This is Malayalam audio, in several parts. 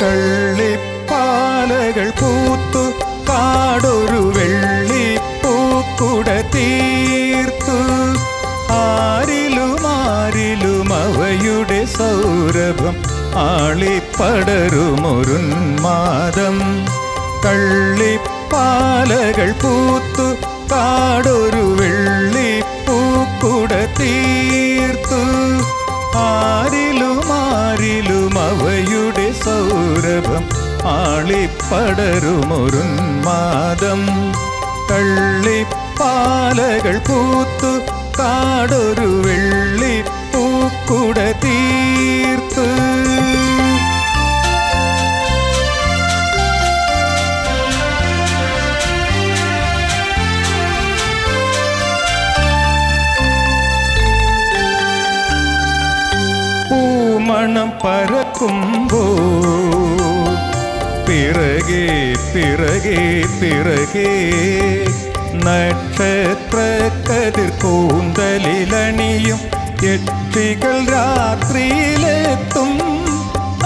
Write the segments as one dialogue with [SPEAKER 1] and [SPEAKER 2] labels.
[SPEAKER 1] കള്ളിപ്പാലകൾ പൂത്തു കാടൊരു വെള്ളിപ്പൂക്കുട തീർത്തു. ആരിലും ആരിലും അവയുടെ സൗരഭം ആളിപ്പടരുമൊരുന്മാദം കള്ളിപ്പാലകൾ പൂത്തു കാടൊരു വെള്ളിപ്പൂക്കുട തീർത്തു. ആരിലും ആരിലും അവയുടെ സൗരഭം ആളിപ്പടരുമൊരുന്മാദം കള്ളിപ്പാലകൾ പൂത്തു കാടൊരു വെള്ളി തീർത്തു പൂമണം പരക്കുമ്പോ പിറകെ പിറകെ പിറകെ നക്ഷത്ര കതിർ കൂന്തലിലണിയും യക്ഷികൾ രാത്രിയിലെത്തും.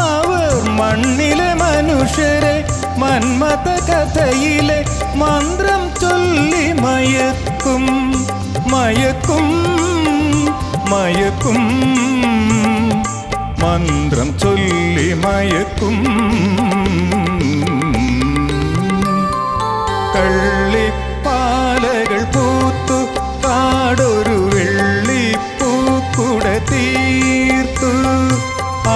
[SPEAKER 1] അവർ മണ്ണിലെ മനുഷ്യരെ മന്മത കഥയിലെ മന്ത്രം ചൊല്ലി മയക്കും മയക്കും മയക്കും. മന്ത്രം ചൊല്ലി മയക്കും. കള്ളിപ്പാലകൾ പൂത്തു കാടൊരു വെള്ളിപ്പൂക്കുട തീർത്തു.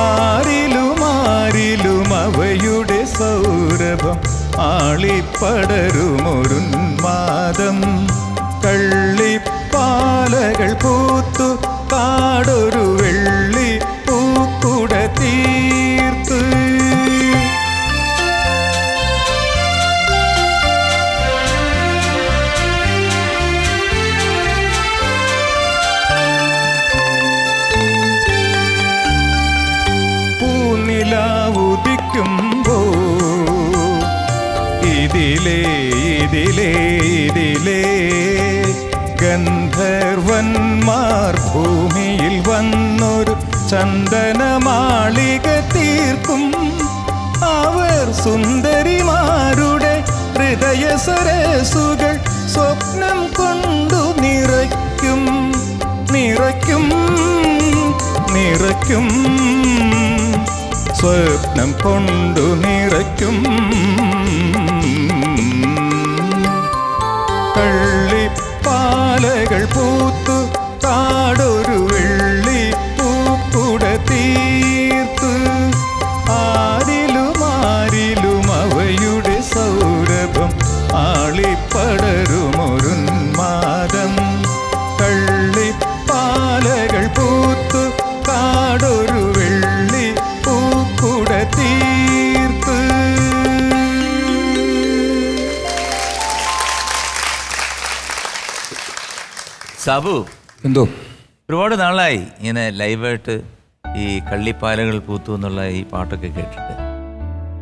[SPEAKER 1] ആരിലും ആരിലും അവയുടെ സൗരഭം ആളിപ്പടരുമൊരുന്മാദം കള്ളിപ്പാലകൾ പൂത്തു ഇതിലേ ഇതിലേ ഇതിലേ. ഗന്ധർവന്മാർ ഭൂമിയിൽ വന്നൊരു ചന്ദനമാളിക തീർക്കും. അവർ സുന്ദരിമാരുടെ ഹൃദയ സരസുകൾ സ്വപ്നം കൊണ്ടു നിറയ്ക്കും. നിറയ്ക്കും നിറയ്ക്കും. സ്വപ്നം കൊണ്ടു നിറയ്ക്കും. കള്ളിപ്പാലകൾ പൂത്തു
[SPEAKER 2] സാബു
[SPEAKER 3] എന്തോ
[SPEAKER 2] ഒരുപാട് നാളായി ഇങ്ങനെ ലൈവായിട്ട് ഈ കള്ളിപ്പാലകൾ പൂത്തു എന്നുള്ള ഈ പാട്ടൊക്കെ കേട്ടിട്ട്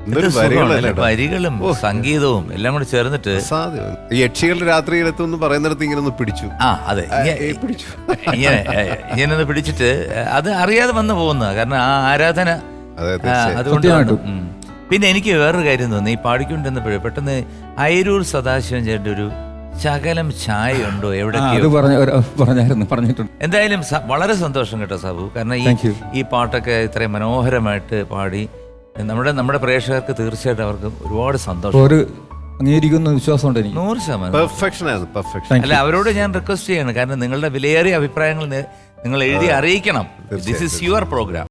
[SPEAKER 4] എന്തൊരു വരികളല്ലേ?
[SPEAKER 2] വരികളും സംഗീതവും എല്ലാം കൂടെ ചേർന്നിട്ട്
[SPEAKER 4] അസാധ്യം. ഈ യക്ഷികളുടെ രാത്രിയിലെത്തും പറയുന്നിടത്ത് ഇങ്ങനെ ഒന്ന് പിടിച്ചു
[SPEAKER 2] ആ അതെ ഇങ്ങ-
[SPEAKER 4] ഏ, പിടിച്ചു.
[SPEAKER 2] ഇങ്ങനെ ഏ, ഇങ്ങനെ ഒന്ന് പിടിച്ചിട്ട് അത് അറിയാതെ വന്നു പോകുന്ന കാരണം ആ ആരാധന
[SPEAKER 4] അതെ,
[SPEAKER 2] ആ,
[SPEAKER 4] തീർച്ചയായും.
[SPEAKER 2] അതുകൊണ്ടാണ്
[SPEAKER 3] സത്യമായിട്ടും.
[SPEAKER 2] ഉം. പിന്നെ എനിക്ക് വേറൊരു കാര്യം തോന്നുന്നു ഈ പാടിക്കൊണ്ടിരുന്നപ്പോഴേ പെട്ടെന്ന് അയരൂർ സദാശിവൻ ചേട്ടന്റെ ഒരു ശകലം ചായയുണ്ടോ? ഉണ്ടോ
[SPEAKER 3] ആ, അത് പറഞ്ഞ പറഞ്ഞായിരുന്നു പറഞ്ഞിട്ടുണ്ട്.
[SPEAKER 2] എന്തായാലും വളരെ സന്തോഷം കേട്ടോ സാബു. കാരണം ഈ ഈ പാട്ടൊക്കെ ഇത്രയും മനോഹരമായിട്ട് പാടി നമ്മുടെ നമ്മുടെ പ്രേക്ഷകർക്ക് തീർച്ചയായിട്ടും അവർക്ക് ഒരുപാട് സന്തോഷം.
[SPEAKER 3] ഒരു അംഗീകരിക്കുന്ന വിശ്വാസമുണ്ട് എനിക്ക്.
[SPEAKER 2] നൂറ് ശതമാനം. അല്ല അവരോട് ഞാൻ റിക്വസ്റ്റ് ചെയ്യാണ്. കാരണം നിങ്ങളുടെ വിലയേറിയ അഭിപ്രായങ്ങൾ നിങ്ങൾ എഴുതി അറിയിക്കണം. This is your programme